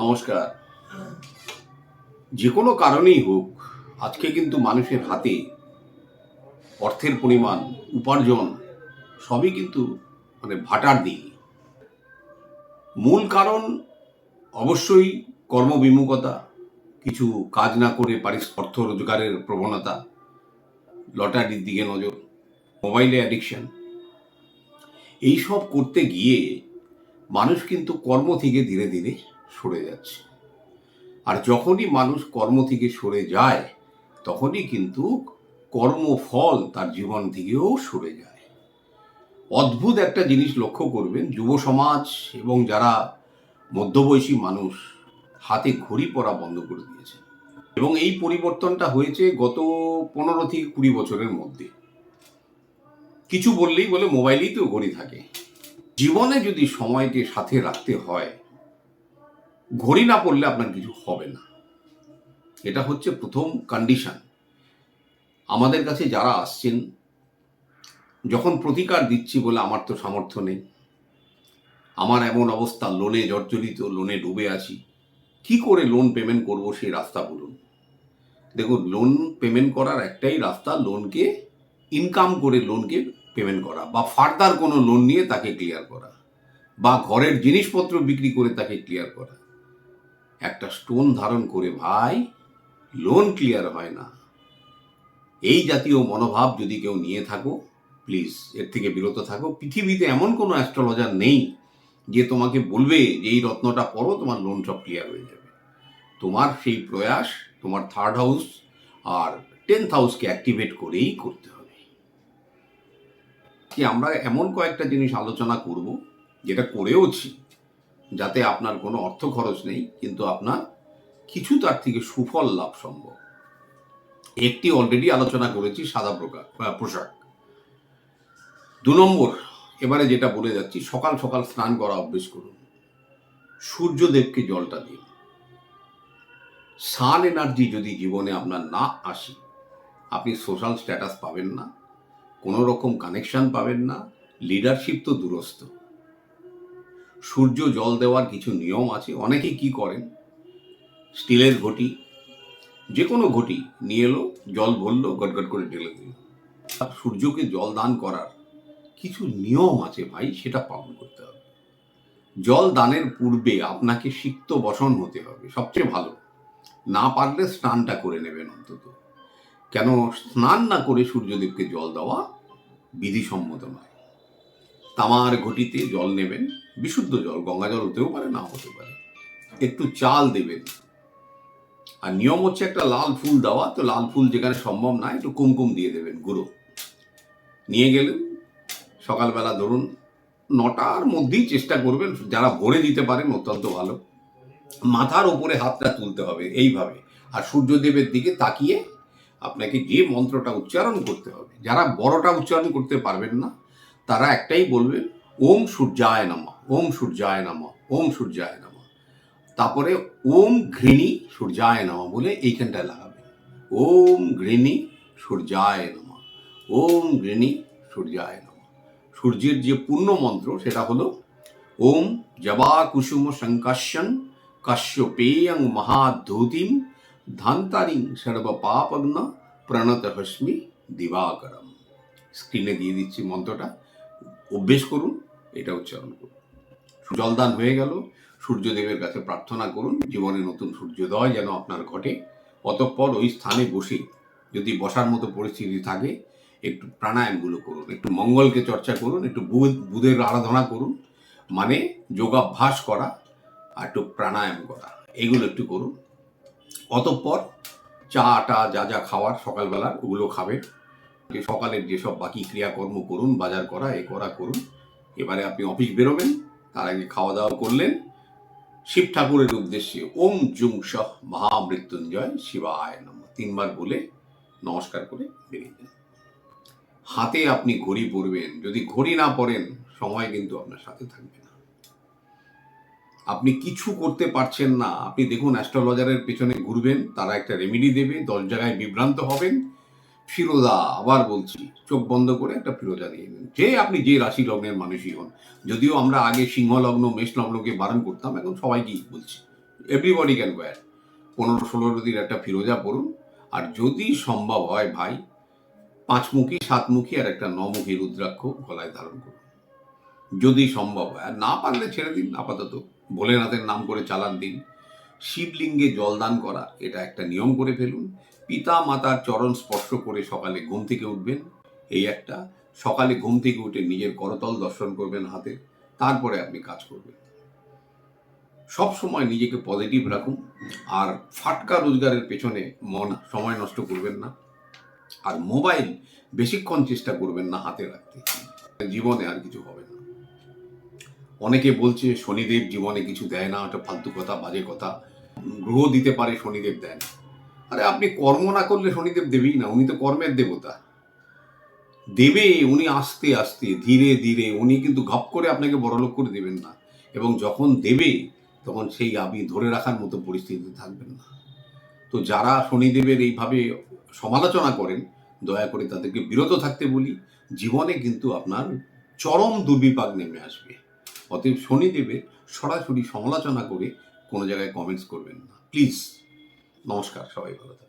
নমস্কার। যে কোনো কারণেই হোক, আজকে কিন্তু মানুষের হাতে অর্থের পরিমাণ, উপার্জন, সবই কিন্তু মানে ভাটার দিক। মূল কারণ অবশ্যই কর্মবিমুখতা, কিছু কাজ না করে পারিস অর্থ রোজগারের প্রবণতা, লটারির দিকে নজর, মোবাইলে অ্যাডিকশন এইসব করতে গিয়ে মানুষ কিন্তু কর্ম থেকে ধীরে ধীরে সরে যাচ্ছে। আর যখনই মানুষ কর্ম থেকে সরে যায়, তখনই কিন্তু কর্মফল তার জীবন থেকেও সরে যায়। অদ্ভুত একটা জিনিস লক্ষ্য করবেন, যুব সমাজ এবং যারা মধ্যবয়সী মানুষ হাতে ঘড়ি পরা বন্ধ করে দিয়েছে। এবং এই পরিবর্তনটা হয়েছে গত পনেরো থেকে কুড়ি বছরের মধ্যে। কিছু বললেই বলে মোবাইলেই তো ঘড়ি থাকে। জীবনে যদি সময়কে সাথে রাখতে হয় ঘড়ি না পড়লে আপনার কিছু হবে না। এটা হচ্ছে প্রথম কন্ডিশন আমাদের কাছে যারা আসছেন, যখন প্রতিকার দিচ্ছি বলে আমার তো সামর্থ্য নেই, আমার এমন অবস্থা লোনে জর্জরিত লোনে ডুবে আছি, কি করে লোন পেমেন্ট করব সেই রাস্তা বলুন। দেখুন লোন পেমেন্ট করার একটাই রাস্তা লোনকে ইনকাম করে লোনকে পেমেন্ট করা, বা ফার্দার কোনো লোন নিয়ে তাকে ক্লিয়ার করা, বা ঘরের জিনিসপত্র বিক্রি করে তাকে ক্লিয়ার করা। একটা স্টোন ধারণ করে ভাই লোন ক্লিয়ার হয় না। এই জাতীয় মনোভাব যদি কেউ নিয়ে থাকো প্লিজ এর থেকে বিরত থাকো। পৃথিবীতে এমন কোনো অ্যাস্ট্রোলজার নেই যে তোমাকে বলবে যে এই রত্নটা পড়ো, তোমার লোন সব ক্লিয়ার হয়ে যাবে। তোমার সেই প্রয়াস, তোমার থার্ড হাউস আর টেন্থ হাউসকে অ্যাক্টিভেট করেই করতে হবে। কি আমরা এমন কয়েকটা জিনিস আলোচনা করব, যেটা করেওছি যাতে আপনার কোনো অর্থ খরচ নেই, কিন্তু আপনার কিছু তার থেকে সুফল লাভ সম্ভব। একটি অলরেডি আলোচনা করেছি সাদা প্রকার পোশাক। দু নম্বর, এবারে যেটা বলে যাচ্ছি, সকাল সকাল স্নান করা অভ্যেস করুন। সূর্যদেবকে জলটা দিন। সান এনার্জি যদি জীবনে আপনার না আসে, আপনি সোশ্যাল স্ট্যাটাস পাবেন না, কোনো রকম কানেকশন পাবেন না লিডারশিপ তো দূরস্থ। সূর্য জল দেওয়ার কিছু নিয়ম আছে, অনেকে কি করেন? স্টিলের ঘটি যে কোনো ঘটি নিয়ে এলো, জল ভরলো, গটগট করে ঢেলে দিল। আর সূর্যকে জল দান করার কিছু নিয়ম আছে ভাই, সেটা পালন করতে হবে। জল দানের পূর্বে আপনাকে সিক্ত বসন হতে হবে, সবচেয়ে ভালো। না পারলে স্নানটা করে নেবেন অন্তত। কেন স্নান না করে সূর্যদেবকে জল দেওয়া বিধিসম্মত নয়। তামার ঘটিতে জল নেবেন বিশুদ্ধ জল, গঙ্গা জল হতেও পারে না হতে পারে। একটু চাল দেবেন। আর নিয়ম হচ্ছে একটা লাল ফুল দেওয়া, তো লাল ফুল যেখানে সম্ভব না, একটু কুমকুম দিয়ে দেবেন, গুঁড়ো। নিয়ে গেলেন, সকালবেলা ধরুন নটার মধ্যেই চেষ্টা করবেন, যারা ভরে দিতে পারেন, অত্যন্ত ভালো। মাথার ওপরে হাতটা তুলতে হবে, এইভাবে। আর সূর্যদেবের দিকে তাকিয়ে আপনাকে যে মন্ত্রটা উচ্চারণ করতে হবে, যারা বড়টা উচ্চারণ করতে পারবেন না, তারা একটাই বলবেন ওম সূর্যায় নমঃ, ওম সূর্যায় নমঃ, ওম সূর্যায় নমঃ। তারপরে ওম ঘৃণী সূর্যায় নমঃ বলে এইখানটায় লাগাবেন ওম ঘৃণী সূর্যায় নমঃ, ওম ঘৃণী সূর্যায় নমঃ। সূর্যের যে পূর্ণ মন্ত্র সেটা হলো ওম জবা কুসুম সংকাশ্যন কাশ্যপেয়ং মহাধূতিম ধান্তারিং সর্ব পাপগ্ন প্রণত হস্মি দিবাকরম। স্ক্রিনে দিয়ে দিচ্ছি মন্ত্রটা। অভ্যেস করুন। এটা উচ্চারণ করুন। জলদান হয়ে গেল। সূর্যদেবের কাছে প্রার্থনা করুন, জীবনে নতুন সূর্যোদয় যেন আপনার ঘটে। অতঃপর ওই স্থানে বসে যদি বসার মতো পরিস্থিতি থাকে, একটু প্রাণায়ামগুলো করুন, একটু মঙ্গলকে চর্চা করুন, একটু বুধ, বুধের আরাধনা করুন মানে যোগাভ্যাস করা, আর একটু প্রাণায়াম করা, এগুলো একটু করুন। অতঃপর চা, টা, যা যা খাওয়ার সকালবেলা ওগুলো খাবেন। সকালের যেসব বাকি ক্রিয়াকর্ম করুন, বাজার করা, এ করা করুন এবারে আপনি অফিস বেরোবেন, তার আগে খাওয়া দাওয়া করলেন। শিব ঠাকুরের উদ্দেশ্যে ওম জুং সহ মহামৃত্যুঞ্জয় শিবায় নম। তিনবার বলে নমস্কার করে বেরিয়ে যান। হাতে আপনি ঘড়ি পরবেন, যদি ঘড়ি না পরেন, সময় কিন্তু আপনার সাথে থাকবে না। আপনি কিছু করতে পারছেন না, আপনি দেখুন অ্যাস্ট্রোলজারের পেছনে ঘুরবেন, তারা একটা রেমেডি দেবে, দশ জায়গায় বিভ্রান্ত হবেন ফিরোজা আবার বলছি, চোখ বন্ধ করে একটা ফিরোজা দিয়ে নিন। যে আপনি যে রাশি লগ্নের মানুষই হন, যদিও আমরা আগে সিংহ লগ্ন মেষ লগ্নকে বারণ করতাম, এখন সবাইকেই বলছি। এভরিবডি ক্যান ওয়্যার পনেরো ষোলো দিন একটা ফিরোজা পড়ুন আর যদি সম্ভব হয় ভাই, পাঁচমুখী, সাতমুখী আর একটা নমুখী রুদ্রাক্ষ গলায় ধারণ করুন। যদি সম্ভব হয়। আর না পারলে ছেড়ে দিন, আপাতত ভোলেনাথের নাম করে চালান দিন। শিবলিঙ্গে জলদান করা, এটা একটা নিয়ম করে ফেলুন। পিতা মাতার চরণ স্পর্শ করে সকালে ঘুম থেকে উঠবেন। এই একটা, সকালে ঘুম থেকে উঠে নিজের করতল দর্শন করবেন হাতে, তারপরে আপনি কাজ করবেন। সব সময় নিজেকে পজিটিভ রাখুন, আর ফাটকা রোজগারের পেছনে মন সময় নষ্ট করবেন না, আর মোবাইল বেশিক্ষণ চেষ্টা করবেন না হাতে রাখতে। জীবনে আর কিছু হবে না। অনেকে বলছে, শনিদেব জীবনে কিছু দেয় না, ওটা ফালতু কথা, বাজে কথা। গ্রহ দিতে পারে, শনিদেব দেয় না। আরে আপনি কর্ম না করলে শনিদেব দেবেই না, উনি তো কর্মের দেবতা। দেবে, উনি আস্তে আস্তে, ধীরে ধীরে, উনি কিন্তু ঘপ করে আপনাকে বড়লোক করে দেবেন না। এবং যখন দেবে, তখন সেই আপনি ধরে রাখার মতো পরিস্থিতিতে থাকবেন না। তো যারা শনিদেবের এইভাবে সমালোচনা করেন, দয়া করে তাদেরকে বিরত থাকতে বলি, জীবনে কিন্তু আপনার চরম দুর্বিপাক নেমে আসবে। অতএব শনিদেবের সরাসরি সমালোচনা করে কোনো জায়গায় কমেন্টস করবেন না। প্লিজ নমস্কার সবাই ভালো